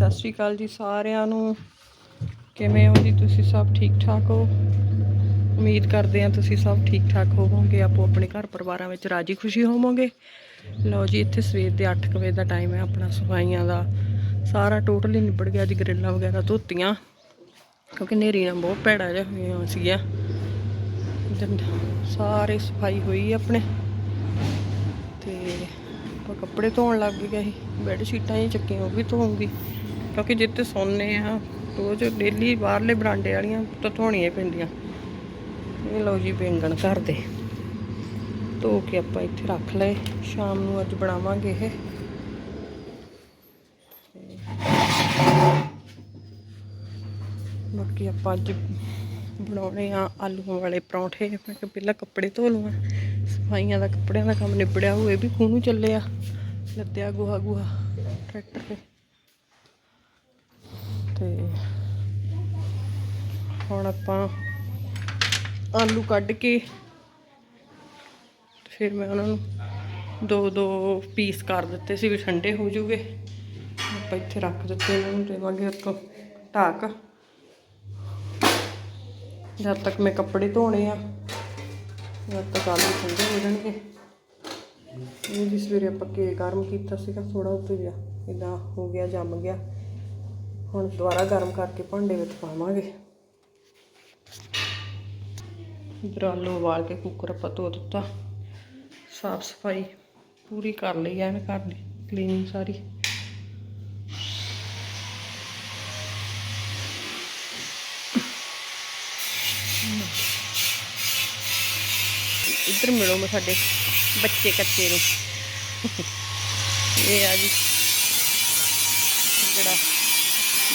ਸਤਿ ਸ਼੍ਰੀ ਅਕਾਲ ਜੀ ਸਾਰਿਆਂ ਨੂੰ। ਕਿਵੇਂ ਹੋ ਜੀ ਤੁਸੀਂ ਸਭ ਠੀਕ ਠਾਕ ਹੋ? ਉਮੀਦ ਕਰਦੇ ਹਾਂ ਤੁਸੀਂ ਸਭ ਠੀਕ ਠਾਕ ਹੋਵੋਗੇ। ਆਪੋ ਆਪਣੇ ਘਰ ਪਰਿਵਾਰਾਂ ਵਿੱਚ ਰਾਜੀ ਖੁਸ਼ੀ ਹੋਵੋਗੇ। ਲਓ ਜੀ, ਇੱਥੇ ਸਵੇਰ ਦੇ 8 ਵਜੇ ਦਾ ਟਾਈਮ ਹੈ ਆਪਣਾ, ਸਫਾਈਆਂ ਦਾ ਸਾਰਾ ਟੋਟਲੀ ਨਿਬੜ ਗਿਆ ਜੀ, ਗਰਿੱਲਾਂ ਵਗੈਰਾ ਧੋਤੀਆਂ। ਕਿਉਂਕਿ ਨੇਰੀ ਨਾਲ ਬਹੁਤ ਭੈੜਾ ਜਿਹਾ ਹੋਈਆਂ ਸੀਗੀਆਂ। ਸਾਰੇ ਸਫ਼ਾਈ ਹੋਈ ਆਪਣੇ। ਤੇ ਆਪਾਂ ਕੱਪੜੇ ਧੋਣ ਲੱਗ ਗਏ ਸੀ। ਬੈੱਡ ਸ਼ੀਟਾਂ ਹੀ ਚੱਕੀਆਂ, ਉਹ ਵੀ ਧੋਉਂਗੀ ਕਿਉਂਕਿ ਜਿੱਥੇ ਸੌਂਦੇ ਆ, ਰੋਜ਼ ਡੇਲੀ ਬਾਹਰਲੇ ਬਰਾਂਡੇ ਵਾਲੀਆਂ ਤਾਂ ਧੋਣੀਆਂ ਪੈਂਦੀਆਂ। ਇਹ ਲਓ ਜੀ ਬੈਂਗਣ ਘਰ ਦੇ। ਧੋ ਕੇ ਆਪਾਂ ਇੱਥੇ ਰੱਖ ਲਏ। ਸ਼ਾਮ ਨੂੰ ਅੱਜ ਬਣਾਵਾਂਗੇ ਇਹ। ਬਾਕੀ ਆਪਾਂ ਅੱਜ ਬਣਾਉਣੇ ਆ ਆਲੂਆਂ ਵਾਲੇ ਪਰੌਂਠੇ। ਮੈਂ ਕਿਹਾ ਪਹਿਲਾਂ ਕੱਪੜੇ ਧੋ ਲਵਾਂ। ਸਫਾਈਆਂ ਦਾ ਕੱਪੜਿਆਂ ਦਾ ਕੰਮ ਨਿਬੜਿਆ ਹੋਏ ਵੀ ਖੂਹ ਨੂੰ ਚੱਲਿਆ। ਲੱਦਿਆ ਗੋਹਾ ਗੋਹਾ ਟਰੈਕਟਰ ਤੇ। ਤੇ ਹੁਣ ਆਪਾਂ ਆਲੂ ਕੱਢ ਕੇ ਫਿਰ ਮੈਂ ਉਹਨਾਂ ਨੂੰ ਦੋ ਦੋ ਪੀਸ ਕਰ ਦਿੱਤੇ ਸੀ ਵੀ ਠੰਡੇ ਹੋ ਜੂਗੇ। ਆਪਾਂ ਇੱਥੇ ਰੱਖ ਦਿੱਤੇ ਇਹਨਾਂ ਨੂੰ, ਦੇਵਾਂਗੇ ਉੱਤੋਂ ਢੱਕ। ਜਦ ਤੱਕ ਮੈਂ ਕੱਪੜੇ ਧੋਣੇ ਆ, ਜਦ ਤੱਕ ਆਲੂ ਠੰਡੇ ਹੋ ਜਾਣਗੇ। ਇਹ ਜੀ ਸਵੇਰੇ ਆਪਾਂ ਕੇਕ ਗਰਮ ਕੀਤਾ ਸੀਗਾ ਥੋੜਾ ਉੱਤੇ ਜਿਹਾ ਇਦਾਂ ਹੋ ਗਿਆ, ਜੰਮ ਗਿਆ। ਹੁਣ ਦੁਬਾਰਾ ਗਰਮ ਕਰਕੇ ਭਾਂਡੇ ਵਿੱਚ ਪਾਵਾਂਗੇ। ਇਧਰ ਆਲੂ ਉਬਾਲ ਕੇ ਕੁੱਕਰ ਆਪਾਂ ਧੋ ਦਿੱਤਾ। ਸਾਫ਼ ਸਫ਼ਾਈ ਪੂਰੀ ਕਰ ਲਈ ਐਨ ਘਰ ਦੀ ਕਲੀਨਿੰਗ ਸਾਰੀ। ਇੱਧਰ ਮਿਲੋ ਮੈਂ ਸਾਡੇ ਬੱਚੇ ਕੱਚੇ ਨੂੰ। ਇਹ ਆ ਜੀ। ਜਿਹੜਾ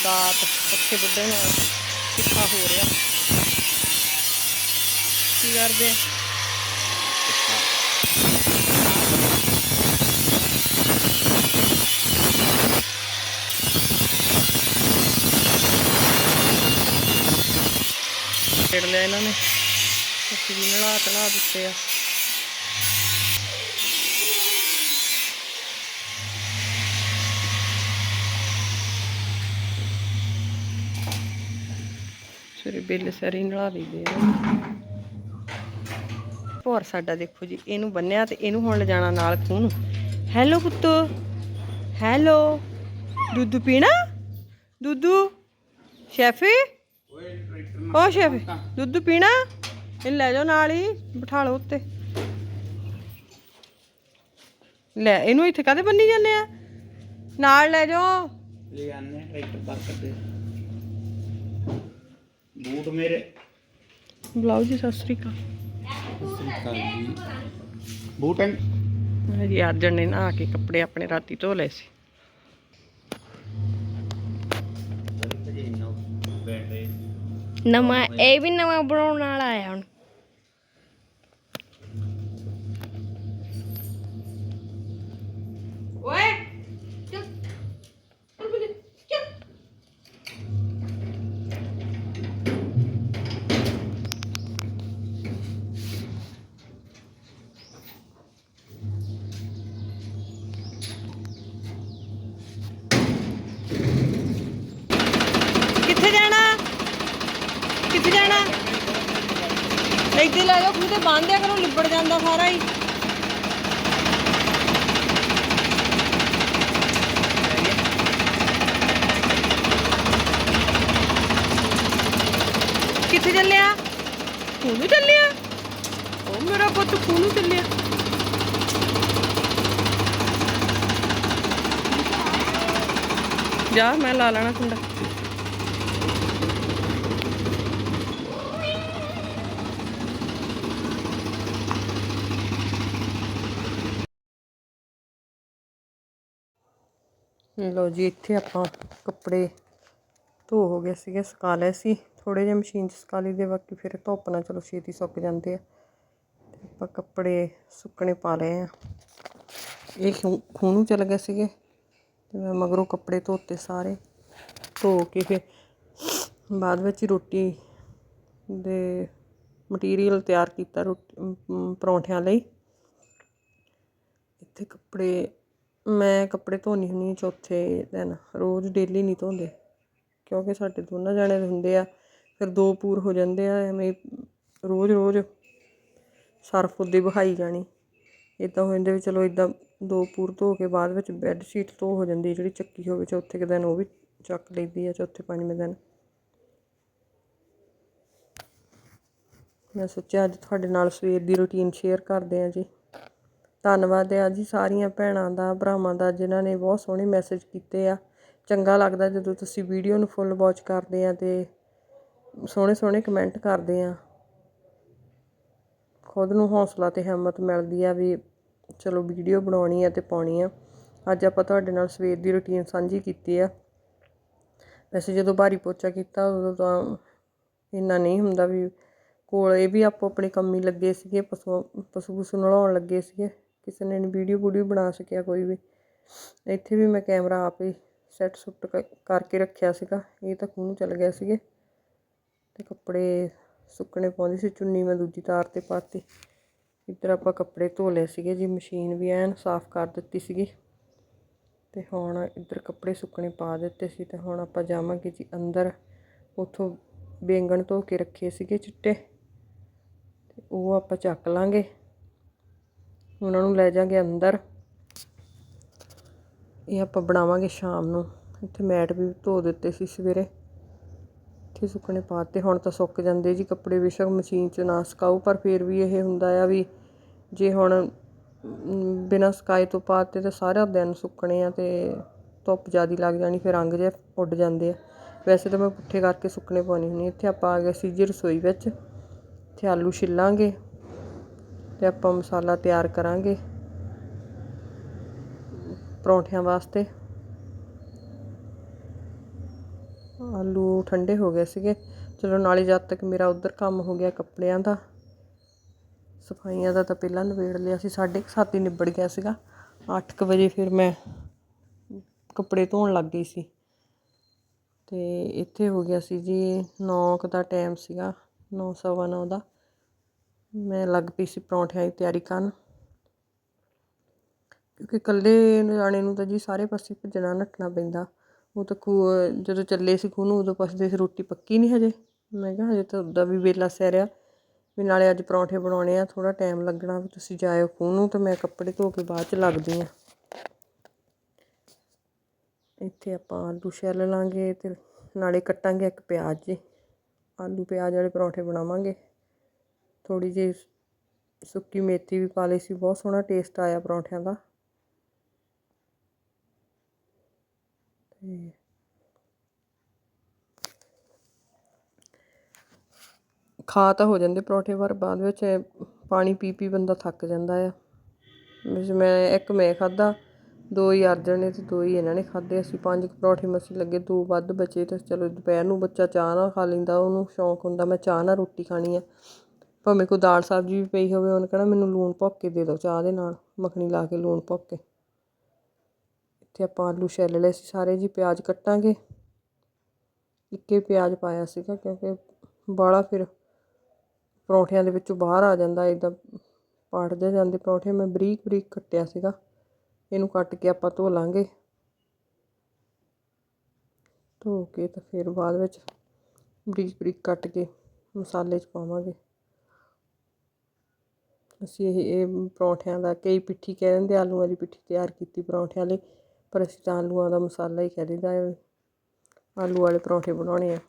ਦਾਤ ਪੱਖੇ ਬੁੱਢੇ ਨਾਲ ਕਿੱਥਾ ਹੋ ਰਿਹਾ। ਕੀ ਕਰਦੇ? ਆ? ਛੇੜ ਲਿਆ ਇਹਨਾਂ ਨੇ। ਅਸੀਂ ਵੀ ਨਲਾ ਤਲਾ ਦਿੱਤੇ ਆ। ਸਵੇਰੇ ਬਿੱਲ ਸਾਰੀ ਨਲਾ ਲਈਦੇ ਭੋਰ ਸਾਡਾ ਦੇਖੋ ਜੀ, ਇਹਨੂੰ ਬੰਨਿਆ ਤੇ ਇਹਨੂੰ ਹੁਣ ਲਿਜਾਣਾ ਨਾਲ ਖੂਹ ਨੂੰ ਹੈਲੋ ਪੁੱਤ। ਹੈਲੋ ਦੁੱਧ ਪੀਣਾ? ਦੁੱਧੂ ਸ਼ੈਫੀ? ਓ ਸ਼ੈਫੀ ਦੁੱਧ ਪੀਣਾ? ਇਹ ਲੈ ਜਾਓ ਨਾਲ ਹੀ, ਬਿਠਾ ਲਓ ਉੱਤੇ। ਲੈ, ਇਹਨੂੰ ਇੱਥੇ ਕਾਹਦੇ ਬੰਨੀ ਜਾਂਦੇ ਆ? ਨਾਲ ਲੈ ਜਾਓ। ਲੈ ਆਨੇ ਟਰੈਕਟਰ ਪਾਰਕ ਦੇ। ਬੂਟ ਮੇਰੇ। ਬੁਲਾਓ ਜੀ ਸਤਿ ਸ੍ਰੀ ਅਕਾਲ। ਸ੍ਰੀਕਾਲ ਜੀ ਬੂਟ ਐਂ ਮੈਂ ਜੀ ਅਰਜਨ ਨੇ ਨਹਾ ਕੇ ਕੱਪੜੇ ਆਪਣੇ ਰਾਤੀ ਧੋ ਲਏ ਸੀ। ਨਵਾਂ ਇਹ ਵੀ ਨਵਾਂ ਬਣਾਉਣ ਵਾਲਾ ਆਇਆ ਹੁਣ ਓਏ ਕਿੱਥੇ ਜਾਣਾ ਕਿੱਥੇ ਜਾਣਾ ਇੱਥੇ ਲੈ ਜਾਓ ਖੂਹ ਤੇ ਬੰਨ ਦਿਆ ਕਰੋ ਲਿਬੜ ਜਾਂਦਾ ਸਾਰਾ ਹੀ। ਕਿੱਥੇ ਚੱਲਿਆ? ਖੂਹ ਨੂੰ ਚੱਲਿਆ? ਉਹ ਮੇਰਾ ਪੁੱਤ ਖੂਹ ਚੱਲਿਆ। ਜਾ, ਮੈਂ ਲਾ ਲੈਣਾ ਕੁੰਡਾ। ਲਓ ਜੀ, ਇੱਥੇ ਆਪਾਂ ਕੱਪੜੇ ਧੋ ਹੋ ਗਏ ਸੀਗੇ, ਸੁਕਾ ਲਏ ਸੀ। ਥੋੜੇ ਜਿਹੇ ਮਸ਼ੀਨ 'ਚ ਸੁਕਾ ਲਈ ਦੇ ਬਾਕੀ ਫਿਰ ਧੁੱਪ ਨਾਲ ਚਲੋ ਛੇਤੀ ਸੁੱਕ ਜਾਂਦੇ ਆ। ਤੇ ਆਪਾਂ ਕੱਪੜੇ ਸੁੱਕਣੇ ਪਾ ਲਏ ਆ। ਇਹ ਖੂਹ ਖੂਹ ਨੂੰ ਚਲ ਗਏ ਸੀਗੇ, ਤੇ ਮੈਂ ਮਗਰੋਂ ਕੱਪੜੇ ਧੋਤੇ ਸਾਰੇ। ਧੋ ਕੇ ਫਿਰ ਬਾਅਦ ਵਿੱਚ ਹੀ ਰੋਟੀ ਦੇ ਮਟੀਰੀਅਲ ਤਿਆਰ ਕੀਤਾ ਰੋਟੀ ਪਰੌਂਠਿਆਂ ਲਈ। ਇੱਥੇ ਕੱਪੜੇ ਮੈਂ ਕੱਪੜੇ ਧੋਣੀ ਹੁੰਦੀ ਚੌਥੇ ਦਿਨ, ਰੋਜ਼ ਡੇਲੀ ਨਹੀਂ ਧੋਂਦੇ, ਕਿਉਂਕਿ ਸਾਡੇ ਦੋਨਾਂ ਜਾਣੇ ਦੇ ਹੁੰਦੇ ਆ, ਫਿਰ ਦੋ ਪੂਰ ਹੋ ਜਾਂਦੇ ਆ, ਐਵੇਂ ਰੋਜ਼ ਰੋਜ਼ ਸਰਫ ਉੱਦੇ ਬਹਾਈ ਜਾਣੀ। ਇੱਦਾਂ ਹੋ ਜਾਂਦੇ ਵੀ ਚਲੋ ਇੱਦਾਂ ਦੋ ਪੂਰ ਧੋ ਕੇ ਬਾਅਦ ਵਿੱਚ ਬੈੱਡ ਸ਼ੀਟ ਧੋ ਹੋ ਜਾਂਦੀ ਜਿਹੜੀ ਚੱਕੀ ਹੋਵੇ ਚੌਥੇ ਕੁ ਦਿਨ, ਉਹ ਵੀ ਚੱਕ ਲਈਦੀ ਆ ਚੌਥੇ ਪੰਜਵੇਂ ਦਿਨ। ਮੈਂ ਸੋਚਿਆ ਅੱਜ ਤੁਹਾਡੇ ਨਾਲ ਸਵੇਰ ਦੀ ਰੁਟੀਨ ਸ਼ੇਅਰ ਕਰਦੇ ਆ ਜੀ। ਧੰਨਵਾਦ ਆ ਜੀ ਸਾਰੀਆਂ ਭੈਣਾਂ ਦਾ, ਭਰਾਵਾਂ ਦਾ, ਜਿਨ੍ਹਾਂ ਨੇ ਬਹੁਤ ਸੋਹਣੇ ਮੈਸੇਜ ਕੀਤੇ ਆ। ਚੰਗਾ ਲੱਗਦਾ ਜਦੋਂ ਤੁਸੀਂ ਵੀਡੀਓ ਨੂੰ ਫੁੱਲ ਵਾਚ ਕਰਦੇ ਆ ਅਤੇ ਸੋਹਣੇ ਸੋਹਣੇ ਕਮੈਂਟ ਕਰਦੇ ਆ। ਖੁਦ ਨੂੰ ਹੌਸਲਾ ਅਤੇ ਹਿੰਮਤ ਮਿਲਦੀ ਆ ਵੀ ਚਲੋ ਵੀਡੀਓ ਬਣਾਉਣੀ ਆ ਅਤੇ ਪਾਉਣੀ ਆ। ਅੱਜ ਆਪਾਂ ਤੁਹਾਡੇ ਨਾਲ ਸਵੇਰ ਦੀ ਰੁਟੀਨ ਸਾਂਝੀ ਕੀਤੀ ਆ। ਵੈਸੇ ਜਦੋਂ ਭਾਰੀ ਪੋਚਾ ਕੀਤਾ ਉਦੋਂ ਤਾਂ ਇੰਨਾ ਨਹੀਂ ਹੁੰਦਾ ਵੀ ਕੋਲ, ਇਹ ਵੀ ਆਪੋ ਆਪਣੇ ਕੰਮੀ ਲੱਗੇ ਸੀਗੇ ਪਸ਼ੂ ਪਸ਼ੂ ਪਸ਼ੂ ਨਲਾਉਣ ਲੱਗੇ ਸੀਗੇ। ਕਿਸੇ ਨੇ ਵੀਡੀਓ ਵੂਡੀਓ ਬਣਾ ਸਕਿਆ ਕੋਈ ਵੀ। ਇੱਥੇ ਵੀ ਮੈਂ ਕੈਮਰਾ ਆਪ ਹੀ ਸੈੱਟ ਸੁੱਟ ਕ- ਕਰਕੇ ਰੱਖਿਆ ਸੀਗਾ। ਇਹ ਤਾਂ ਖੂਹ ਨੂੰ ਚਲ ਗਿਆ ਸੀਗੇ। ਤੇ ਕੱਪੜੇ ਸੁੱਕਣੇ ਪਾਉਂਦੀ ਸੀ, ਚੁੰਨੀ ਮੈਂ ਦੂਜੀ ਤਾਰ ਤੇ ਪਾਤੀ। ਇੱਧਰ ਆਪਾਂ ਕੱਪੜੇ ਧੋ ਲਏ ਸੀਗੇ ਜੀ, ਮਸ਼ੀਨ ਵੀ ਐਨ ਸਾਫ਼ ਕਰ ਦਿੱਤੀ ਸੀਗੀ। ਤੇ ਹੁਣ ਇੱਧਰ ਕੱਪੜੇ ਸੁੱਕਣੇ ਪਾ ਦਿੱਤੇ ਸੀ ਤੇ ਹੁਣ ਆਪਾਂ ਜਾਵਾਂਗੇ ਜੀ ਅੰਦਰ। ਉਥੋਂ ਬੇਂਗਣ ਧੋ ਕੇ ਰੱਖੇ ਸੀਗੇ ਚਿੱਟੇ। ਤੇ ਉਹ ਆਪਾਂ ਚੱਕ ਲਾਂਗੇ। ਉਹਨਾਂ ਨੂੰ ਲੈ ਜਾਾਂਗੇ ਅੰਦਰ। ਇਹ ਆਪਾਂ ਬਣਾਵਾਂਗੇ ਸ਼ਾਮ ਨੂੰ। ਇੱਥੇ ਮੈਟ ਵੀ ਧੋ ਦਿੱਤੇ ਸੀ ਸਵੇਰੇ। ਇੱਥੇ ਸੁੱਕਣੇ ਪਾਤੇ। ਹੁਣ ਤਾਂ ਸੁੱਕ ਜਾਂਦੇ ਜੀ ਕੱਪੜੇ, ਬੇਸ਼ੱਕ ਮਸ਼ੀਨ 'ਚ ਨਾ ਸੁਕਾਓ, ਪਰ ਫਿਰ ਵੀ ਇਹ ਹੁੰਦਾ ਆ ਵੀ ਜੇ ਹੁਣ ਬਿਨਾਂ ਸੁਕਾਏ ਤੋਂ ਪਾਤੇ ਤਾਂ ਸਾਰਾ ਦਿਨ ਸੁੱਕਣੇ ਆ ਤੇ ਧੁੱਪ ਜ਼ਿਆਦੀ ਲੱਗ ਜਾਣੀ, ਫਿਰ ਰੰਗ ਜੇ ਉੱਡ ਜਾਂਦੇ ਆ। ਵੈਸੇ ਤਾਂ ਮੈਂ ਪੁੱਠੇ ਕਰਕੇ ਸੁੱਕਣੇ ਪਾਉਣੀ ਹੁੰਦੀ ਇੱਥੇ ਆਪਾਂ ਆ ਗਏ ਸੀ ਜੀ ਰਸੋਈ ਵਿੱਚ। ਇੱਥੇ ਆਲੂ ਛਿੱਲਾਂਗੇ। ਤੇ ਆਪਾਂ ਮਸਾਲਾ ਤਿਆਰ ਕਰਾਂਗੇ ਪਰੌਂਠਿਆਂ ਵਾਸਤੇ। ਆਲੂ ਠੰਡੇ ਹੋ ਗਏ ਸੀਗੇ। ਚਲੋ ਨਾਲੇ ਜਦ ਤੱਕ ਮੇਰਾ ਉਧਰ ਕੰਮ ਹੋ ਗਿਆ ਕੱਪੜਿਆਂ ਦਾ, ਸਫਾਈਆਂ ਦਾ ਤਾਂ ਪਹਿਲਾਂ ਨਿਬੇੜ ਲਿਆ ਸੀ, ਸਾਢੇ ਕੁ ਸੱਤ ਹੀ ਨਿਬੜ ਗਿਆ ਸੀਗਾ। 8:00 ਵਜੇ ਫਿਰ ਮੈਂ ਕੱਪੜੇ ਧੋਣ ਲੱਗ ਗਈ ਸੀ। ਤੇ ਇੱਥੇ ਹੋ ਗਿਆ ਸੀ ਜੀ 9 ਦਾ ਟਾਈਮ ਸੀਗਾ 9 ਸਵਾ ਨੌ ਦਾ। ਮੈਂ ਲੱਗ ਪਈ ਸੀ ਪਰੌਂਠਿਆਂ ਦੀ ਤਿਆਰੀ ਕਰਨ। ਕਿਉਂਕਿ ਇਕੱਲੇ ਨਿਆਣੇ ਨੂੰ ਤਾਂ ਜੀ ਸਾਰੇ ਪਾਸੇ ਭੱਜਣਾ ਨੱਠਣਾ ਪੈਂਦਾ। ਉਹ ਤਾਂ ਖੂਹ ਜਦੋਂ ਚੱਲੇ ਸੀ ਖੂਹ ਨੂੰ, ਉਦੋਂ ਪੁੱਛਦੇ ਸੀ ਰੋਟੀ ਪੱਕੀ ਨਹੀਂ ਹਜੇ। ਮੈਂ ਕਿਹਾ ਹਜੇ ਤਾਂ ਉੱਦਾਂ ਵੀ ਵੇਲਾ ਸਿਰਿਆ ਵੀ ਨਾਲੇ ਅੱਜ ਪਰੌਂਠੇ ਬਣਾਉਣੇ ਆ ਥੋੜਾ ਟਾਈਮ ਲੱਗਣਾ ਵੀ ਤੁਸੀਂ ਜਾਇਓ ਖੂਹ ਨੂੰ, ਤੇ ਮੈਂ ਕੱਪੜੇ ਧੋ ਕੇ ਬਾਅਦ ਚ ਲੱਗਦੀ ਆ ਇੱਥੇ ਆਪਾਂ ਆਲੂ ਛਿੱਲ ਲਾਂਗੇ ਤੇ ਨਾਲੇ ਕੱਟਾਂਗੇ ਇੱਕ ਪਿਆਜ਼ ਜੀ। ਆਲੂ ਪਿਆਜ਼ ਵਾਲੇ ਪਰੌਂਠੇ ਬਣਾਵਾਂਗੇ। ਥੋੜ੍ਹੀ ਜਿਹੀ ਸੁੱਕੀ ਮੇਥੀ ਵੀ ਪਾ ਲਈ ਸੀ, ਬਹੁਤ ਸੋਹਣਾ ਟੇਸਟ ਆਇਆ ਪਰੌਂਠਿਆਂ ਦਾ। ਤੇ ਖਾ ਤਾਂ ਹੋ ਜਾਂਦੇ ਪਰੌਂਠੇ, ਪਰ ਬਾਅਦ ਵਿੱਚ ਪਾਣੀ ਪੀ ਪੀ ਬੰਦਾ ਥੱਕ ਜਾਂਦਾ ਆ। ਵਿੱਚ ਮੈਂ ਇੱਕ ਮੈਂ ਖਾਦਾ ਦੋ ਹੀ ਅਰਜਨ ਨੇ ਤੇ ਦੋ ਹੀ ਇਹਨਾਂ ਨੇ ਖਾਦੇ ਅਸੀਂ ਪੰਜ ਕੁ ਪਰੌਂਠੇ ਮਸੀਂ ਲੱਗੇ, ਦੋ ਵੱਧ ਬਚੇ ਤੇ ਚਲੋ ਦੁਪਹਿਰ ਨੂੰ ਬੱਚਾ ਚਾਹ ਨਾਲ ਖਾ ਲੈਂਦਾ, ਉਹਨੂੰ ਸ਼ੌਂਕ ਹੁੰਦਾ ਮੈਂ ਚਾਹ ਨਾਲ ਰੋਟੀ ਖਾਣੀ ਆ। ਭਾਵੇਂ ਕੋਈ ਦਾਲ ਸਬਜ਼ੀ ਵੀ ਪਈ ਹੋਵੇ, ਉਹਨੇ ਕਹਿਣਾ ਮੈਨੂੰ ਲੂਣ ਭੁੱਕ ਕੇ ਦੇ ਦਿਓ ਚਾਹ ਦੇ ਨਾਲ, ਮੱਖਣੀ ਲਾ ਕੇ ਲੂਣ ਭੁੱਕ ਕੇ। ਇੱਥੇ ਆਪਾਂ ਆਲੂ ਛਿੱਲ ਲਏ ਸੀ ਸਾਰੇ ਜੀ, ਪਿਆਜ਼ ਕੱਟਾਂਗੇ। ਇੱਕੇ ਪਿਆਜ਼ ਪਾਇਆ ਸੀਗਾ ਕਿਉਂਕਿ ਬਾਹਲਾ ਫਿਰ ਪਰੌਂਠਿਆਂ ਦੇ ਵਿੱਚੋਂ ਬਾਹਰ ਆ ਜਾਂਦਾ ਇਦਾਂ ਪਾੜਦੇ ਜਾਂਦੇ ਪਰੌਂਠੇ। ਮੈਂ ਬਰੀਕ ਬਰੀਕ ਕੱਟਿਆ ਸੀਗਾ, ਇਹਨੂੰ ਕੱਟ ਕੇ ਆਪਾਂ ਧੋ ਲਾਂਗੇ। ਧੋ ਕੇ ਤਾਂ ਫਿਰ ਬਾਅਦ ਵਿੱਚ ਬਰੀਕ ਬਰੀਕ ਕੱਟ ਕੇ ਮਸਾਲੇ 'ਚ ਪਾਵਾਂਗੇ। ਅਸੀਂ ਇਹ ਇਹ ਪਰੌਂਠਿਆਂ ਦਾ ਕਈ ਪਿੱਠੀ ਕਹਿ ਦਿੰਦੇ ਆਲੂਆਂ ਦੀ ਪਿੱਠੀ ਤਿਆਰ ਕੀਤੀ ਪਰੌਂਠਿਆਂ ਲਈ, ਪਰ ਅਸੀਂ ਤਾਂ ਆਲੂਆਂ ਦਾ ਮਸਾਲਾ ਹੀ ਕਹਿ ਦਿੰਦਾ ਹੈ ਆਲੂ ਵਾਲੇ ਪਰੌਂਠੇ ਬਣਾਉਣੇ ਆ।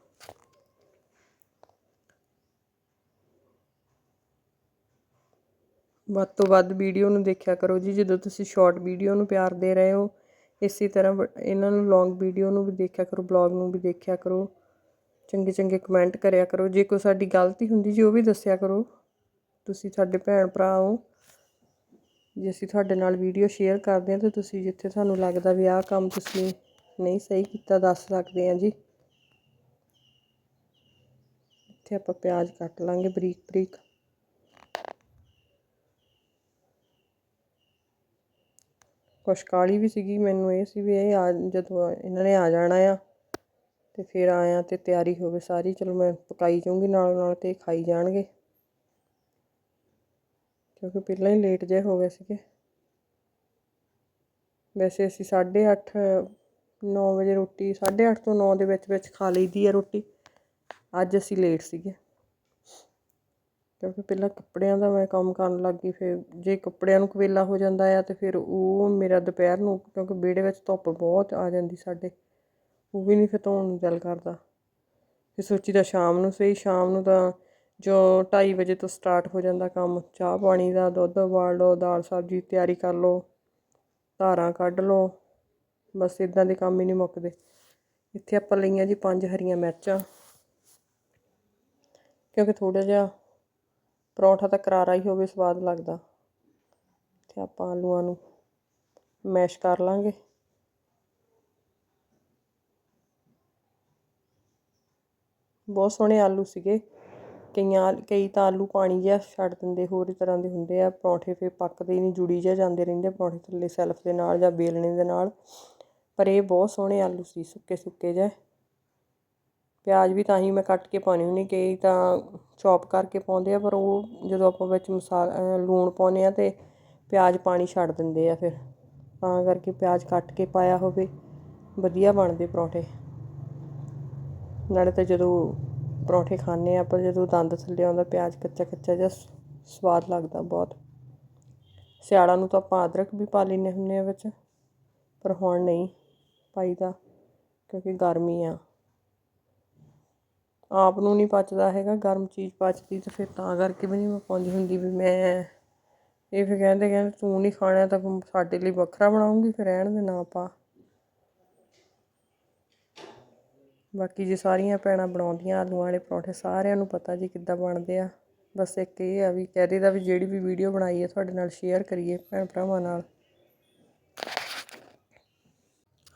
ਵੱਧ ਤੋਂ ਵੱਧ ਵੀਡੀਓ ਨੂੰ ਦੇਖਿਆ ਕਰੋ ਜੀ, ਜਦੋਂ ਤੁਸੀਂ ਸ਼ਾਰਟ ਵੀਡੀਓ ਨੂੰ ਪਿਆਰ ਦੇ ਰਹੇ ਹੋ, ਇਸੇ ਤਰ੍ਹਾਂ ਇਹਨਾਂ ਨੂੰ ਲੌਂਗ ਵੀਡੀਓ ਨੂੰ ਵੀ ਦੇਖਿਆ ਕਰੋ, ਬਲੌਗ ਨੂੰ ਵੀ ਦੇਖਿਆ ਕਰੋ। ਚੰਗੇ ਚੰਗੇ ਕਮੈਂਟ ਕਰਿਆ ਕਰੋ। ਜੇ ਕੋਈ ਸਾਡੀ ਗਲਤੀ ਹੁੰਦੀ ਜੀ, ਉਹ ਵੀ ਦੱਸਿਆ ਕਰੋ। ਤੁਸੀਂ ਸਾਡੇ ਭੈਣ ਭਰਾ ਹੋ, ਜੇ ਅਸੀਂ ਤੁਹਾਡੇ ਨਾਲ ਵੀਡੀਓ ਸ਼ੇਅਰ ਕਰਦੇ ਹਾਂ, ਤਾਂ ਤੁਸੀਂ ਜਿੱਥੇ ਤੁਹਾਨੂੰ ਲੱਗਦਾ ਵੀ ਆਹ ਕੰਮ ਤੁਸੀਂ ਨਹੀਂ ਸਹੀ ਕੀਤਾ, ਦੱਸ ਸਕਦੇ ਆ ਜੀ। ਇੱਥੇ ਆਪਾਂ ਪਿਆਜ਼ ਕੱਟ ਲਾਂਗੇ ਬਰੀਕ ਬਰੀਕ। ਕੁਛ ਕਾਹਲੀ ਵੀ ਸੀਗੀ, ਮੈਨੂੰ ਇਹ ਸੀ ਵੀ ਇਹ ਆ, ਜਦੋਂ ਇਹਨਾਂ ਨੇ ਆ ਜਾਣਾ ਆ, ਤੇ ਫਿਰ ਆਇਆ ਤੇ ਤਿਆਰੀ ਹੋਵੇ ਸਾਰੀ, ਚਲੋ ਮੈਂ ਪਕਾਈ ਜਾਊਂਗੀ ਨਾਲ ਨਾਲ ਤੇ ਖਾਈ ਜਾਣਗੇ। ਕਿਉਂਕਿ ਪਹਿਲਾਂ ਹੀ ਲੇਟ ਜੇ ਹੋ ਗਏ ਸੀਗੇ। ਵੈਸੇ ਅਸੀਂ 8:30 9 ਵਜੇ ਰੋਟੀ 8:30 ਤੋਂ 9 ਦੇ ਵਿੱਚ ਵਿੱਚ ਖਾ ਲਈਦੀ ਹੈ ਰੋਟੀ। ਅੱਜ ਅਸੀਂ ਲੇਟ ਸੀਗੇ। ਕਿਉਂਕਿ ਪਹਿਲਾਂ ਕੱਪੜਿਆਂ ਦਾ ਮੈਂ ਕੰਮ ਕਰਨ ਲੱਗ ਗਈ, ਫਿਰ ਜੇ ਕੱਪੜਿਆਂ ਨੂੰ ਕਵੇਲਾ ਹੋ ਜਾਂਦਾ ਆ ਤੇ ਫਿਰ ਉਹ ਮੇਰਾ ਦੁਪਹਿਰ ਨੂੰ, ਕਿਉਂਕਿ ਵਿਹੜੇ ਵਿੱਚ ਧੁੱਪ ਬਹੁਤ ਆ ਜਾਂਦੀ ਸਾਡੇ, ਉਹ ਵੀ ਨਹੀਂ ਫਿਰ ਧੋਣ ਨੂੰ ਦਿਲ ਕਰਦਾ। ਫਿਰ ਸੋਚੀਦਾ ਸ਼ਾਮ ਨੂੰ ਸਹੀ, ਸ਼ਾਮ ਨੂੰ ਤਾਂ ਜੋ 2:30 ਵਜੇ ਤੋਂ ਸਟਾਰਟ ਹੋ ਜਾਂਦਾ ਕੰਮ, ਚਾਹ ਪਾਣੀ ਦਾ, ਦੁੱਧ ਉਬਾਲ ਲਓ, ਦਾਲ ਸਬਜ਼ੀ ਤਿਆਰੀ ਕਰ ਲਓ, ਧਾਰਾਂ ਕੱਢ ਲਓ, ਬਸ ਇਦਾਂ ਦੇ ਕੰਮ ਹੀ ਨਹੀਂ ਮੁੱਕਦੇ। ਇੱਥੇ ਆਪਾਂ ਲਈਆਂ ਜੀ ਪੰਜ ਹਰੀਆਂ ਮਿਰਚਾਂ, ਕਿਉਂਕਿ ਥੋੜਾ ਜਿਹਾ ਪਰੌਂਠਾ ਤਾਂ ਕਰਾਰਾ ਹੀ ਹੋਵੇ, ਸਵਾਦ ਲੱਗਦਾ। ਤੇ ਆਪਾਂ ਆਲੂਆਂ ਨੂੰ ਮੈਸ਼ ਕਰ ਲਾਂਗੇ। ਬਹੁਤ ਸੋਹਣੇ ਆਲੂ ਸੀਗੇ। ਕਈਆਂ, ਕਈ ਤਾਂ ਆਲੂ ਪਾਣੀ ਜਿਹਾ ਛੱਡ ਦਿੰਦੇ, ਹੋਰ ਤਰ੍ਹਾਂ ਦੇ ਹੁੰਦੇ ਆ, ਪਰੌਂਠੇ ਫਿਰ ਪੱਕਦੇ ਹੀ ਨਹੀਂ ਜੁੜੀ ਜਿਹੇ ਜਾਂਦੇ ਰਹਿੰਦੇ ਪਰੌਂਠੇ ਥੱਲੇ ਸੈਲਫ ਦੇ ਨਾਲ ਜਾਂ ਬੇਲਣੇ ਦੇ ਨਾਲ। ਪਰ ਇਹ ਬਹੁਤ ਸੋਹਣੇ ਆਲੂ ਸੀ, ਸੁੱਕੇ ਸੁੱਕੇ ਜਿਹੇ। ਪਿਆਜ਼ ਵੀ ਤਾਂ ਹੀ ਮੈਂ ਕੱਟ ਕੇ ਪਾਉਣੀ ਹੁੰਦੀ, ਕਈ ਤਾਂ ਚੌਪ ਕਰਕੇ ਪਾਉਂਦੇ ਆ, ਪਰ ਉਹ ਜਦੋਂ ਆਪਾਂ ਵਿੱਚ ਮਸਾਲਾ ਲੂਣ ਪਾਉਂਦੇ ਆ ਤੇ ਪਿਆਜ਼ ਪਾਣੀ ਛੱਡ ਦਿੰਦੇ ਆ ਫਿਰ। ਤਾਂ ਕਰਕੇ ਪਿਆਜ਼ ਕੱਟ ਕੇ ਪਾਇਆ ਹੋਵੇ, ਵਧੀਆ ਬਣਦੇ ਪਰੌਂਠੇ। ਨਾਲੇ ਤਾਂ ਜਦੋਂ ਪਰੌਂਠੇ ਖਾਂਦੇ ਹਾਂ, ਆਪਾਂ ਜਦੋਂ ਦੰਦ ਥੱਲੇ ਆਉਂਦਾ, ਪਿਆਜ਼ ਕੱਚਾ ਕੱਚਾ ਜਿਹਾ ਸਵਾਦ ਲੱਗਦਾ ਬਹੁਤ। ਸਿਆਲਾਂ ਨੂੰ ਤਾਂ ਆਪਾਂ ਅਦਰਕ ਵੀ ਪਾ ਲੈਂਦੇ ਹੁੰਦੇ ਆ ਵਿੱਚ, ਪਰ ਹੁਣ ਨਹੀਂ ਪਾਈਦਾ ਕਿਉਂਕਿ ਗਰਮੀ ਆ। ਆਪ ਨੂੰ ਨਹੀਂ ਪਚਦਾ ਹੈਗਾ, ਗਰਮ ਚੀਜ਼ ਪਚਦੀ ਤੇ ਫਿਰ ਤਾਂ ਕਰਕੇ ਵੀ ਨਹੀਂ ਮੈਂ ਪਾਉਂਦੀ ਹੁੰਦੀ ਵੀ ਮੈਂ। ਇਹ ਫਿਰ ਕਹਿੰਦੇ ਕਹਿੰਦੇ ਤੂੰ ਨਹੀਂ ਖਾਣਾ ਤਾਂ ਸਾਡੇ ਲਈ ਵੱਖਰਾ ਬਣਾਉਂਗੀ, ਫਿਰ ਰਹਿਣ ਦੇ ਨਾ ਪਾ ਬਾਕੀ ਜੇ ਸਾਰੀਆਂ ਭੈਣਾਂ ਬਣਾਉਂਦੀਆਂ ਆਲੂਆਂ ਵਾਲੇ ਪਰੌਂਠੇ, ਸਾਰਿਆਂ ਨੂੰ ਪਤਾ ਜੀ ਕਿੱਦਾਂ ਬਣਦੇ ਆ। ਬਸ ਇੱਕ ਇਹ ਆ ਵੀ ਕਹਿ ਦੇ ਦਾ ਵੀ ਜਿਹੜੀ ਵੀ ਵੀਡੀਓ ਬਣਾਈ ਹੈ ਤੁਹਾਡੇ ਨਾਲ ਸ਼ੇਅਰ ਕਰੀਏ ਭੈਣ ਭਰਾਵਾਂ ਨਾਲ।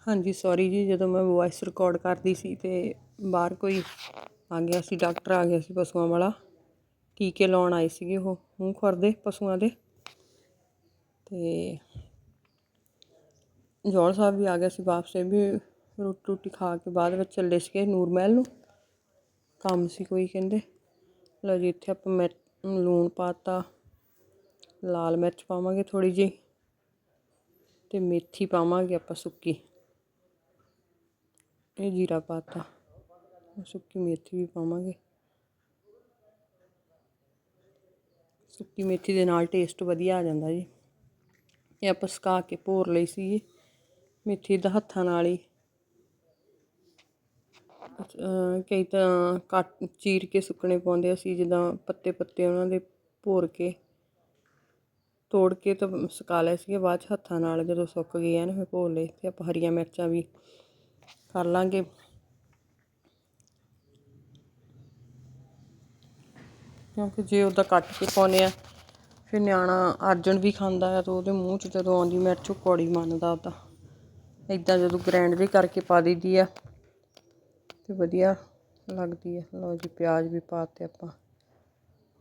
ਹਾਂਜੀ ਸੌਰੀ ਜੀ, ਜਦੋਂ ਮੈਂ ਵੌਇਸ ਰਿਕਾਰਡ ਕਰਦੀ ਸੀ ਤੇ ਬਾਹਰ ਕੋਈ ਆ ਗਿਆ ਸੀ ਡਾਕਟਰ ਆ ਗਿਆ ਸੀ ਪਸ਼ੂਆਂ ਵਾਲਾ। ਟੀਕੇ ਲਾਉਣ ਆਏ ਸੀਗੇ ਉਹ, ਮੂੰਹ ਖੁਰਦੇ ਪਸ਼ੂਆਂ ਦੇ। ਤੇ ਜੋੜ ਸਾਹਿਬ ਵੀ ਆ ਗਿਆ ਸੀ ਵਾਪਸ ਵੀ ਰੋਟੀ ਰੋਟੀ ਖਾ ਕੇ ਬਾਅਦ ਵਿੱਚ ਚੱਲੇ ਸੀਗੇ ਨੂਰ ਮਹਿਲ ਨੂੰ। ਕੰਮ ਸੀ ਕੋਈ ਕਹਿੰਦੇ। ਲਓ ਜੀ ਇੱਥੇ ਆਪਾਂ ਮਿਰ, ਲੂਣ ਪਾਤਾ, ਲਾਲ ਮਿਰਚ ਪਾਵਾਂਗੇ ਥੋੜੀ ਜਿਹੀ ਤੇ ਮੇਥੀ ਪਾਵਾਂਗੇ ਆਪਾਂ ਸੁੱਕੀ। ਇਹ ਜੀਰਾ ਪਾਤਾ, ਸੁੱਕੀ ਮੇਥੀ ਵੀ ਪਾਵਾਂਗੇ। ਸੁੱਕੀ ਮੇਥੀ ਦੇ ਨਾਲ ਟੇਸਟ ਵਧੀਆ ਆ ਜਾਂਦਾ ਜੀ। ਇਹ ਆਪਾਂ ਸੁਕਾ ਕੇ ਭੋਰ ਲਈ ਸੀ ਮੇਥੀ ਦਾ ਹੱਥਾਂ ਨਾਲ ਹੀ। ਕਈ ਤਾਂ ਕੱਟ, ਚੀਰ ਕੇ ਸੁੱਕਣੇ ਪਾਉਂਦੇ ਅਸੀਂ, ਜਿੱਦਾਂ ਪੱਤੇ ਪੱਤੇ ਉਹਨਾਂ ਦੇ ਭੋਰ ਕੇ। ਤੋੜ ਕੇ ਤਾਂ ਸੁਕਾ ਲਏ ਸੀਗੇ, ਬਾਅਦ ਚ ਹੱਥਾਂ ਨਾਲ ਜਦੋਂ ਸੁੱਕ ਗਏ ਐਨ ਫਿਰ ਭੋਰ ਲਏ ਤੇ ਆਪਾਂ ਹਰੀਆਂ ਮਿਰਚਾਂ ਵੀ ਕਰ ਲਾਂਗੇ। ਕਿਉਂਕਿ ਜੇ ਉਹਦਾ ਕੱਟ ਕੇ ਪਾਉਂਦੇ ਆ, ਫਿਰ ਨਿਆਣਾ ਅਰਜਨ ਵੀ ਖਾਂਦਾ ਆ ਤਾਂ ਉਹਦੇ ਮੂੰਹ 'ਚ ਜਦੋਂ ਆਉਂਦੀ ਮਿਰਚ, ਉਹ ਕੌੜੀ ਮੰਨਦਾ ਉਹਦਾ ਇਦਾਂ ਜਦੋਂ ਗ੍ਰੈਂਡ ਵੀ ਕਰਕੇ ਪਾ ਦਈਦੀ ਆ। ਤੇ ਵਧੀਆ ਲੱਗਦੀ ਹੈ। ਲਓ ਜੀ, ਪਿਆਜ਼ ਵੀ ਪਾਤੇ ਆਪਾਂ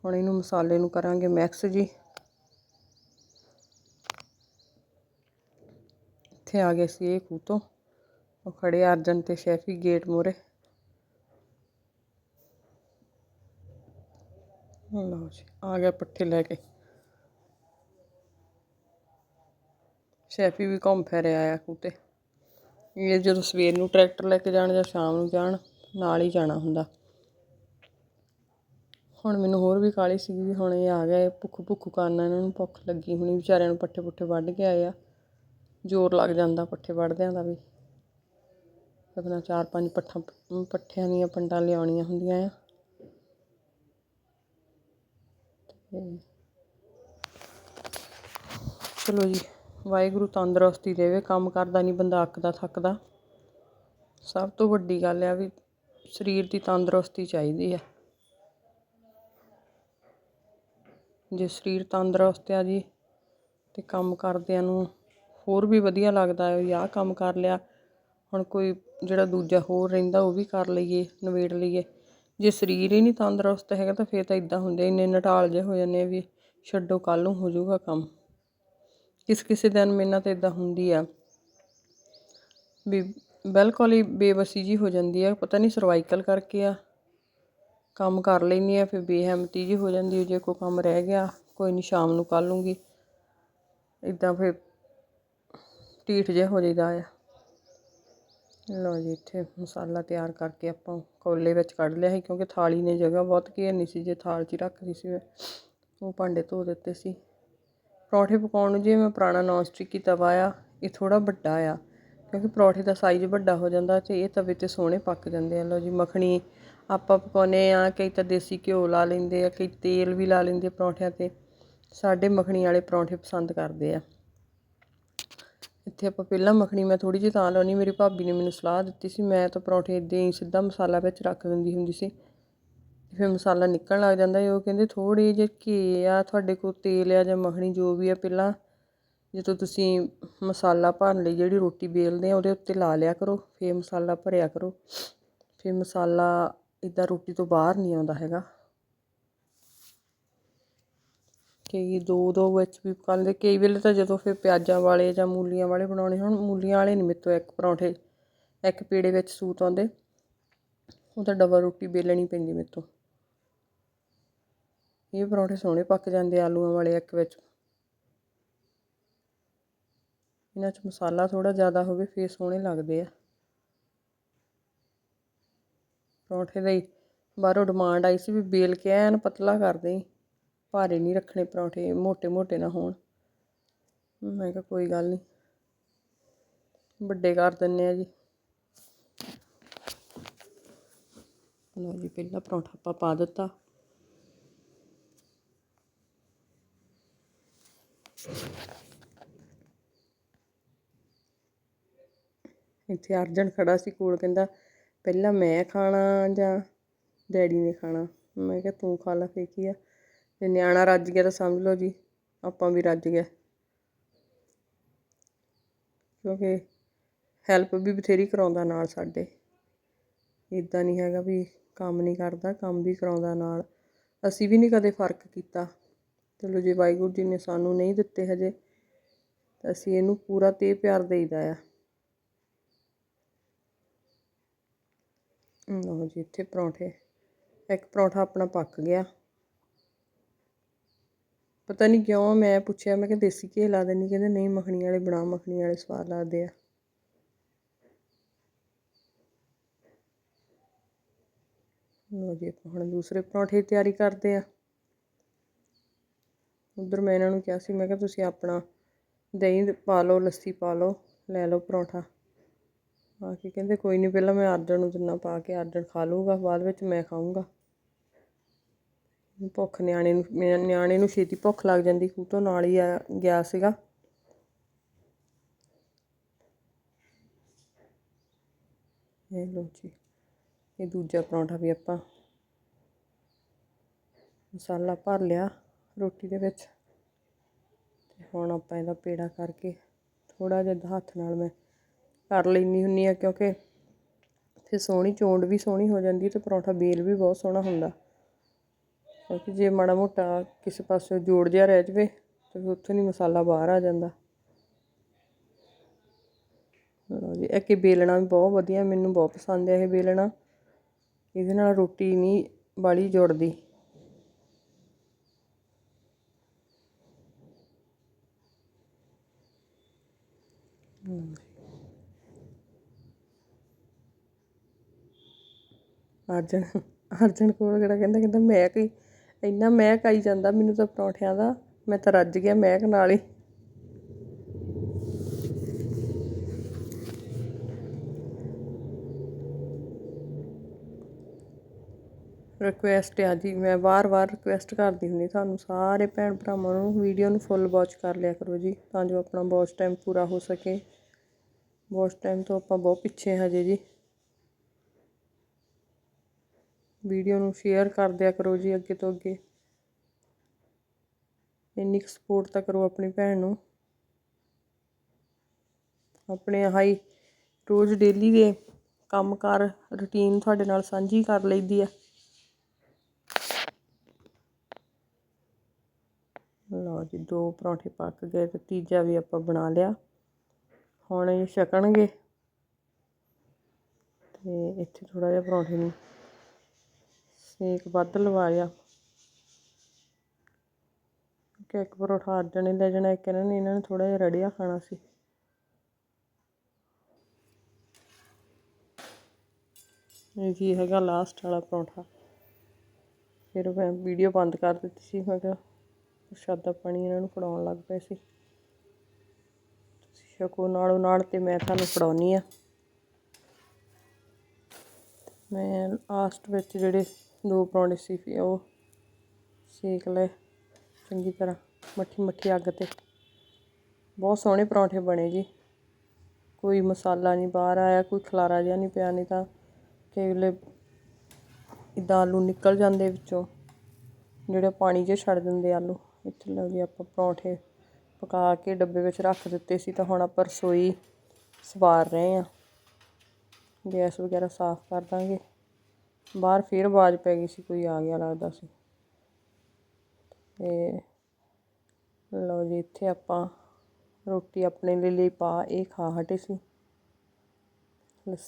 ਹੁਣ ਇਹਨੂੰ ਮਸਾਲੇ ਨੂੰ ਕਰਾਂਗੇ ਮਿਕਸ ਜੀ। ਇੱਥੇ ਆ ਗਏ ਸੀ ਇਹ ਖੂਹ ਤੋਂ ਉਹ ਖੜੇ ਅਰਜਨ ਤੇ ਸ਼ੈਫੀ ਗੇਟ ਮੂਹਰੇ ਲਓ ਜੀ, ਆ ਗਿਆ ਪੱਠੇ ਲੈ ਕੇ। ਸ਼ੈਫੀ ਵੀ ਘੁੰਮ ਫਿਰ ਆਇਆ ਖੂਹ ਤੇ ਇਹ ਜਦੋਂ ਸਵੇਰ ਨੂੰ ਟਰੈਕਟਰ ਲੈ ਕੇ ਜਾਣ ਜਾਂ ਸ਼ਾਮ ਨੂੰ ਜਾਣ, ਨਾਲ ਹੀ ਜਾਣਾ ਹੁੰਦਾ। ਹੁਣ ਮੈਨੂੰ ਹੋਰ ਵੀ ਕਾਲੀ ਸੀਗੀ ਵੀ ਹੁਣ ਇਹ ਆ ਗਏ ਭੁੱਖ ਭੁੱਖ ਕਰਨਾ ਇਹਨਾਂ ਨੂੰ ਭੁੱਖ ਲੱਗੀ ਹੁਣੀ, ਵਿਚਾਰਿਆਂ ਨੂੰ ਪੱਠੇ ਪੁੱਠੇ ਵੱਢ ਕੇ ਆਏ ਆ। ਜ਼ੋਰ ਲੱਗ ਜਾਂਦਾ ਪੱਠੇ ਵੱਢਦਿਆਂ ਦਾ ਵੀ। ਆਪਣਾ ਚਾਰ ਪੰਜ ਪੱਠਾਂ ਪੱਠਿਆਂ ਦੀਆਂ ਪੰਡਾਂ ਲਿਆਉਣੀਆਂ ਹੁੰਦੀਆਂ ਆ। ਚਲੋ ਜੀ। ਵਾਹਿਗੁਰੂ ਤੰਦਰੁਸਤੀ ਦੇਵੇ, ਕੰਮ ਕਰਦਾ ਨਹੀਂ ਬੰਦਾ, ਅੱਕਦਾ, ਥੱਕਦਾ। ਸਭ ਤੋਂ ਵੱਡੀ ਗੱਲ ਆ ਵੀ ਸਰੀਰ ਦੀ ਤੰਦਰੁਸਤੀ ਚਾਹੀਦੀ ਆ। ਜੇ ਸਰੀਰ ਤੰਦਰੁਸਤ ਆ ਜੀ ਤੇ ਕੰਮ ਕਰਦਿਆਂ ਨੂੰ ਹੋਰ ਵੀ ਵਧੀਆ ਲੱਗਦਾ ਹੈ ਵੀ ਆਹ ਕੰਮ ਕਰ ਲਿਆ, ਹੁਣ ਕੋਈ ਜਿਹੜਾ ਦੂਜਾ ਹੋਰ ਰਹਿੰਦਾ ਉਹ ਵੀ ਕਰ ਲਈਏ, ਨਿਬੇੜ ਲਈਏ। ਜੇ ਸਰੀਰ ਹੀ ਨਹੀਂ ਤੰਦਰੁਸਤ ਹੈਗਾ ਤਾਂ ਫਿਰ ਤਾਂ ਇਦਾਂ ਹੁੰਦੇ ਇੰਨੇ ਨਟਾਲ ਜੇ ਹੋ ਜਾਂਦੇ ਵੀ ਛੱਡੋ ਕੱਲ ਨੂੰ ਹੋ ਜਾਊਗਾ ਕੰਮ। ਕਿਸ ਕਿਸੇ ਦਿਨ ਮੇਰੇ ਨਾਲ ਤਾਂ ਇਦਾਂ ਹੁੰਦੀ ਆ ਵੀ ਬਿਲਕੁਲ ਹੀ ਬੇਬਸੀ ਜੀ ਹੋ ਜਾਂਦੀ ਆ, ਪਤਾ ਨਹੀਂ ਸਰਵਾਈਕਲ ਕਰਕੇ ਆ, ਕੰਮ ਕਰ ਲੈਂਦੀ ਆ, ਫਿਰ ਬੇਹਿੰਮਤੀ ਜੀ ਹੋ ਜਾਂਦੀ ਜੇ ਕੋਈ ਕੰਮ ਰਹਿ ਗਿਆ, ਕੋਈ ਨਹੀਂ ਸ਼ਾਮ ਨੂੰ ਕਰ ਲੂੰਗੀ। ਇਦਾਂ ਫਿਰ ਢੀਠ ਜਿਹਾ ਹੋ ਜਾਂਦਾ ਆ। ਲਓ ਜੀ, ਇੱਥੇ ਮਸਾਲਾ ਤਿਆਰ ਕਰਕੇ ਆਪਾਂ ਕੋਲੇ ਵਿੱਚ ਕੱਢ ਲਿਆ ਸੀ, ਕਿਉਂਕਿ ਥਾਲੀ ਨੇ ਜਗ੍ਹਾ ਬਹੁਤ ਘੇਰਨੀ ਸੀ, ਜੇ ਥਾਲ 'ਚ ਰੱਖਦੀ ਸੀ ਮੈਂ, ਉਹ ਭਾਂਡੇ ਧੋ ਦਿੱਤੇ ਸੀ। ਪਰੌਂਠੇ ਪਕਾਉਣ ਨੂੰ ਜੇ ਮੈਂ ਪੁਰਾਣਾ ਨੌਨ ਸਟਿਕੀ ਤਵਾ ਆ ਇਹ ਥੋੜ੍ਹਾ ਵੱਡਾ ਆ, ਕਿਉਂਕਿ ਪਰੌਂਠੇ ਦਾ ਸਾਈਜ਼ ਵੱਡਾ ਹੋ ਜਾਂਦਾ ਅਤੇ ਇਹ ਤਵੇ ਤੇ ਸੋਹਣੇ ਪੱਕ ਜਾਂਦੇ ਆ। ਲਓ ਜੀ, ਮੱਖਣੀ ਆਪਾਂ ਪਕਾਉਂਦੇ ਹਾਂ ਕਈ ਤਾਂ ਦੇਸੀ ਘਿਓ ਲਾ ਲੈਂਦੇ ਆ, ਕਈ ਤੇਲ ਵੀ ਲਾ ਲੈਂਦੇ ਪਰੌਂਠਿਆਂ ਤੇ। ਸਾਡੇ ਮੱਖਣੀ ਵਾਲੇ ਪਰੌਂਠੇ ਪਸੰਦ ਕਰਦੇ ਆ। ਇੱਥੇ ਆਪਾਂ ਪਹਿਲਾਂ ਮੱਖਣੀ ਮੈਂ ਥੋੜ੍ਹੀ ਜਿਹੀ ਤਾਂ ਲਾਉਣੀ, ਮੇਰੀ ਭਾਬੀ ਨੇ ਮੈਨੂੰ ਸਲਾਹ ਦਿੱਤੀ ਸੀ, ਮੈਂ ਤਾਂ ਪਰੌਂਠੇ ਇਦਾਂ ਹੀ ਸਿੱਧਾ ਮਸਾਲਾ ਵਿੱਚ ਰੱਖ ਦਿੰਦੀ ਹੁੰਦੀ ਸੀ। ਫਿਰ ਮਸਾਲਾ ਨਿਕਲਣ ਲੱਗ ਜਾਂਦਾ ਹੈ ਉਹ ਕਹਿੰਦੇ, ਥੋੜ੍ਹੇ ਜਿਹੇ ਘੇ ਆ, ਤੁਹਾਡੇ ਕੋਲ ਤੇਲ ਆ ਜਾਂ ਮੱਖਣੀ, ਜੋ ਵੀ ਆ, ਪਹਿਲਾਂ ਜਦੋਂ ਤੁਸੀਂ ਮਸਾਲਾ ਭਰਨ ਲਈ, ਜਿਹੜੀ ਰੋਟੀ ਵੇਲਦੇ ਆ, ਉਹਦੇ ਉੱਤੇ ਲਾ ਲਿਆ ਕਰੋ। ਫਿਰ ਮਸਾਲਾ ਭਰਿਆ ਕਰੋ। ਫਿਰ ਮਸਾਲਾ ਇੱਦਾਂ ਰੋਟੀ ਤੋਂ ਬਾਹਰ ਨਹੀਂ ਆਉਂਦਾ ਹੈਗਾ। ਕਈ ਦੋ ਦੋ ਵਿੱਚ ਵੀ ਪਕਾਉਂਦੇ ਕਈ ਵੇਲੇ ਤਾਂ ਜਦੋਂ ਫਿਰ ਪਿਆਜ਼ਾਂ ਵਾਲੇ ਜਾਂ ਮੂਲੀਆਂ ਵਾਲੇ ਬਣਾਉਣੇ ਹੋਣ, ਮੂਲੀਆਂ ਵਾਲੇ ਨਹੀਂ ਮੇਰੇ ਤੋਂ ਇੱਕ ਪਰੌਂਠੇ, ਇੱਕ ਪੇੜੇ ਵਿੱਚ ਸੂਤ ਆਉਂਦੇ। ਉਹ ਤਾਂ ਡਬਲ ਰੋਟੀ ਵੇਲਣੀ ਪੈਂਦੀ ਮੇਰੇ ਤੋਂ। ਇਹ ਪਰੌਂਠੇ ਸੋਹਣੇ ਪੱਕ ਜਾਂਦੇ ਆਲੂਆਂ ਵਾਲੇ ਇੱਕ ਵਿੱਚ। ਇਹਨਾਂ 'ਚ ਮਸਾਲਾ ਥੋੜਾ ਜ਼ਿਆਦਾ ਹੋਵੇ, ਫੇਰ ਸੋਹਣੇ ਲੱਗਦੇ ਆ। ਪਰੌਂਠੇ ਦਾ ਹੀ ਬਾਹਰੋਂ demand I C we bail can ਪਤਲਾ ਕਰ ਦੇ ਭਾਰੇ ਨਹੀਂ ਰੱਖਣੇ ਪਰੌਂਠੇ ਮੋٹے-ਮੋٹے ਨਾ ਹੋਣ। ਮੈਂ ਕਿਹਾ ਕੋਈ ਗੱਲ ਨਹੀਂ, ਵੱਡੇ ਕਰ ਦਿੰਨੇ ਆ ਜੀ। ਲਓ ਜੀ, ਪਹਿਲਾ ਪਰੌਂਠਾ ਆਪਾਂ ਪਾ ਦਿੱਤਾ। ਇੱਥੇ ਅਰਜਨ ਖੜਾ ਸੀ ਕੋਲ, ਕਹਿੰਦਾ, ਪਹਿਲਾਂ ਮੈਂ ਖਾਣਾ ਜਾਂ ਡੈਡੀ ਨੇ ਖਾਣਾ? ਮੈਂ ਕਿਹਾ, ਤੂੰ ਖਾ ਲੈ, ਫੇਰ ਕੀ ਆ? ਜੇ ਨਿਆਣਾ ਰੱਜ ਗਿਆ ਤਾਂ ਸਮਝ ਲਓ ਜੀ, ਆਪਾਂ ਵੀ ਰੱਜ ਗਏ। ਕਿਉਂਕਿ ਹੈਲਪ ਵੀ ਬਥੇਰੀ ਕਰਾਉਂਦਾ ਨਾਲ ਸਾਡੇ। ਇਦਾਂ ਨਹੀਂ ਹੈਗਾ ਵੀ ਕੰਮ ਨਹੀਂ ਕਰਦਾ, ਕੰਮ ਵੀ ਕਰਾਉਂਦਾ ਨਾਲ। ਅਸੀਂ ਵੀ ਨਹੀਂ ਕਦੇ ਫ਼ਰਕ ਕੀਤਾ। ਚਲੋ ਜੇ ਵਾਹਿਗੁਰੂ ਜੀ ਨੇ ਸਾਨੂੰ ਨਹੀਂ ਦਿੱਤੇ ਹਜੇ, ਤਾਂ ਅਸੀਂ ਇਹਨੂੰ ਪੂਰਾ ਤੇ ਪਿਆਰ ਦੇਈਦਾ ਆ। ਲਓ ਜੀ, ਇੱਥੇ ਪਰੌਂਠੇ। ਇੱਕ ਪਰੌਂਠਾ ਆਪਣਾ ਪੱਕ ਗਿਆ। ਪਤਾ ਨਹੀਂ ਕਿਉਂ ਮੈਂ ਪੁੱਛਿਆ, ਮੈਂ ਕਿ ਦੇਸੀ ਘੀ ਲਾ ਦੇਣੀ ਕਹਿੰਦੇ ਨਹੀਂ ਮੱਖਣੀ ਵਾਲੇ ਬਣਾ, ਮੱਖਣੀ ਵਾਲੇ ਸਵਾਦ ਲੱਗਦੇ ਆ। ਲਓ ਜੀ ਹੁਣ ਦੂਸਰੇ ਪਰੌਂਠੇ ਦੀ ਤਿਆਰੀ ਕਰਦੇ ਆ। ਉਧਰ ਮੈਂ ਇਹਨਾਂ ਨੂੰ ਕਿਹਾ ਸੀ, ਮੈਂ ਕਿਹਾ ਤੁਸੀਂ ਆਪਣਾ ਦਹੀਂ ਪਾ ਲਓ, ਲੱਸੀ ਪਾ ਲਓ, ਲੈ ਲਓ ਪਰੌਂਠਾ। ਆ ਕੇ ਕਹਿੰਦੇ ਕੋਈ ਨਹੀਂ ਪਹਿਲਾਂ ਮੈਂ ਆਰਡਰ ਨੂੰ ਜਿੰਨਾ ਪਾ ਕੇ ਆਰਡਰ ਖਾ ਲੂਗਾ ਬਾਅਦ ਵਿੱਚ ਮੈਂ ਖਾਊਂਗਾ। ਭੁੱਖ ਨਿਆਣੇ ਨੂੰ ਨਿਆ- ਨਿਆਣੇ ਨੂੰ ਛੇਤੀ ਭੁੱਖ ਲੱਗ ਜਾਂਦੀ, ਖੂਹ ਤੋਂ ਨਾਲ ਹੀ ਆ ਗਿਆ ਸੀਗਾ। ਇਹ ਲੋ ਜੀ, ਇਹ ਦੂਜਾ ਪਰੌਂਠਾ ਵੀ ਆਪਾਂ ਮਸਾਲਾ ਭਰ ਲਿਆ ਰੋਟੀ ਦੇ ਵਿੱਚ। ਤੇ ਹੁਣ ਆਪਾਂ ਇਹਦਾ ਪੇੜਾ ਕਰਕੇ ਥੋੜਾ ਜਿਹਾ ਹੱਥ ਨਾਲ ਮੈਂ ਕਰ ਲੈਂਦੀ ਹੁੰਦੀ ਆ, ਕਿਉਂਕਿ ਫਿਰ ਸੋਹਣੀ ਚੋਂਡ ਵੀ ਸੋਹਣੀ ਹੋ ਜਾਂਦੀ ਤੇ ਪਰੌਂਠਾ ਬੇਲ ਵੀ ਬਹੁਤ ਸੋਹਣਾ ਹੁੰਦਾ। ਕਿਉਂਕਿ ਜੇ ਮਾੜਾ ਮੋਟਾ ਕਿਸੇ ਪਾਸੇ ਜੋੜ ਜਿਹਾ ਰਹਿ ਜਵੇ ਤੇ ਫਿਰ ਉੱਥੋਂ ਨਹੀਂ ਮਸਾਲਾ ਬਾਹਰ ਆ ਜਾਂਦਾ। ਲਓ ਜੀ, ਇਹ ਕਿ ਬੇਲਣਾ ਵੀ ਬਹੁਤ ਵਧੀਆ, ਮੈਨੂੰ ਬਹੁਤ ਪਸੰਦ ਹੈ ਇਹ ਬੇਲਣਾ। ਇਹਦੇ ਨਾਲ ਰੋਟੀ ਨਹੀਂ ਬਾਲੀ ਜੁੜਦੀ। ਅਰਜਨ ਅਰਜਨ ਕੋਲ ਕਿਹੜਾ ਕਹਿੰਦਾ ਕਹਿੰਦਾ ਮਹਿਕ ਹੀ, ਇੰਨਾ ਮਹਿਕ ਆਈ ਜਾਂਦਾ ਮੈਨੂੰ ਤਾਂ ਪਰੌਂਠਿਆਂ ਦਾ, ਮੈਂ ਤਾਂ ਰੱਜ ਗਿਆ ਮਹਿਕ ਨਾਲ ਹੀ। ਰਿਕੁਐਸਟ ਆ ਜੀ, ਮੈਂ ਵਾਰ-ਵਾਰ ਰਿਕੁਐਸਟ ਕਰਦੀ ਹੁੰਦੀ ਤੁਹਾਨੂੰ, ਸਾਰੇ ਭੈਣ ਭਰਾਵਾਂ ਨੂੰ ਵੀਡੀਓ ਨੂੰ ਫੁੱਲ ਵਾਚ ਕਰ ਲਿਆ ਕਰੋ ਜੀ, ਤਾਂ ਜੋ ਆਪਣਾ ਵਾਚ ਟਾਈਮ ਪੂਰਾ ਹੋ ਸਕੇ। ਵਾਚ ਟਾਈਮ ਤੋਂ ਆਪਾਂ ਬਹੁਤ ਪਿੱਛੇ ਹਾਂ ਹਜੇ ਜੀ। ਵੀਡੀਓ ਨੂੰ ਸ਼ੇਅਰ ਕਰ ਦਿਆ ਕਰੋ ਜੀ ਅੱਗੇ ਤੋਂ ਅੱਗੇ। ਇੰਨੀ ਕੁ ਸਪੋਰਟ ਤਾਂ ਕਰੋ ਆਪਣੀ ਭੈਣ ਨੂੰ। ਆਪਣੇ ਹਾਈ ਰੋਜ਼ ਡੇਲੀ ਦੇ ਕੰਮਕਾਰ ਰੁਟੀਨ ਤੁਹਾਡੇ ਨਾਲ ਸਾਂਝੀ ਕਰ ਲਈਦੀ ਆ। ਲਓ ਜੀ, ਦੋ ਪਰੌਂਠੇ ਪੱਕ ਗਏ ਤੇ ਤੀਜਾ ਵੀ ਆਪਾਂ ਬਣਾ ਲਿਆ। ਹੁਣ ਇਹ ਛਕਣਗੇ। ਤੇ ਇੱਥੇ ਥੋੜਾ ਜਿਹਾ ਪਰੌਂਠੇ ਨੂੰ ਸਨੇਕ ਵੱਧ ਲਵਾਇਆ। ਕਿ ਇੱਕ ਪਰੌਠਾ ਅੱਜ ਨਹੀਂ ਲੈ ਜਾਣਾ, ਇੱਕ ਇਹਨਾਂ ਨੇ ਇਹਨਾਂ ਨੇ ਥੋੜਾ ਜਿਹਾ ਰੜਿਆ ਖਾਣਾ ਸੀ। ਇਹ ਕੀ ਹੈਗਾ ਲਾਸਟ ਵਾਲਾ ਪਰੌਂਠਾ? ਫਿਰ ਮੈਂ ਵੀਡੀਓ ਬੰਦ ਕਰ ਦਿੱਤੀ ਸੀ, ਮੈਂ ਕਿਹਾ ਪ੍ਰਸ਼ਾਦਾ ਪਾਣੀ ਇਹਨਾਂ ਨੂੰ ਫੜਾਉਣ ਲੱਗ ਪਏ ਸੀ। ਤੁਸੀਂ ਸ਼ਕੋ ਨਾਲੋਂ ਨਾਲ ਤੇ ਮੈਂ ਤੁਹਾਨੂੰ ਫੜਾਉਣੀ ਆ। ਮੈਂ ਲਾਸਟ ਵਿੱਚ ਜਿਹੜੇ ਦੋ ਪਰੌਂਠੇ ਸੀ ਫਿਰ ਉਹ ਸੇਕ ਲਏ ਚੰਗੀ ਤਰ੍ਹਾਂ, ਮੱਠੀ ਮੱਠੀ ਅੱਗ ਤੇ। ਬਹੁਤ ਸੋਹਣੇ ਪਰੌਂਠੇ ਬਣੇ ਜੀ। ਕੋਈ ਮਸਾਲਾ ਨਹੀਂ ਬਾਹਰ ਆਇਆ, ਕੋਈ ਖਲਾਰਾ ਜਿਹਾ ਨਹੀਂ ਪਿਆ, ਨਹੀਂ ਤਾਂ ਕਈ ਵੇਲੇ ਇੱਦਾਂ ਆਲੂ ਨਿਕਲ ਜਾਂਦੇ ਵਿੱਚੋਂ, ਜਿਹੜੇ ਪਾਣੀ 'ਚ ਛੱਡ ਦਿੰਦੇ ਆਲੂ। ਇੱਥੇ ਲਓ ਜੀ ਆਪਾਂ ਪਰੌਂਠੇ ਪਕਾ ਕੇ ਡੱਬੇ ਵਿੱਚ ਰੱਖ ਦਿੱਤੇ ਸੀ, ਤਾਂ ਹੁਣ ਆਪਾਂ ਰਸੋਈ ਸਵਾਰ ਰਹੇ ਹਾਂ। ਗੈਸ ਵਗੈਰਾ ਸਾਫ਼ ਕਰ ਦਾਂਗੇ। ਬਾਹਰ ਫੇਰ ਆਵਾਜ਼ ਪੈ ਗਈ ਸੀ ਕੋਈ ਆ ਗਿਆ ਲੱਗਦਾ ਸੀ ਤੇ ਲਓ ਜੀ ਇੱਥੇ ਆਪਾਂ ਰੋਟੀ ਆਪਣੇ ਲਈ ਲਈ ਪਾ ਇਹ ਖਾ ਹਟੇ ਸੀ ਲੱਸੀ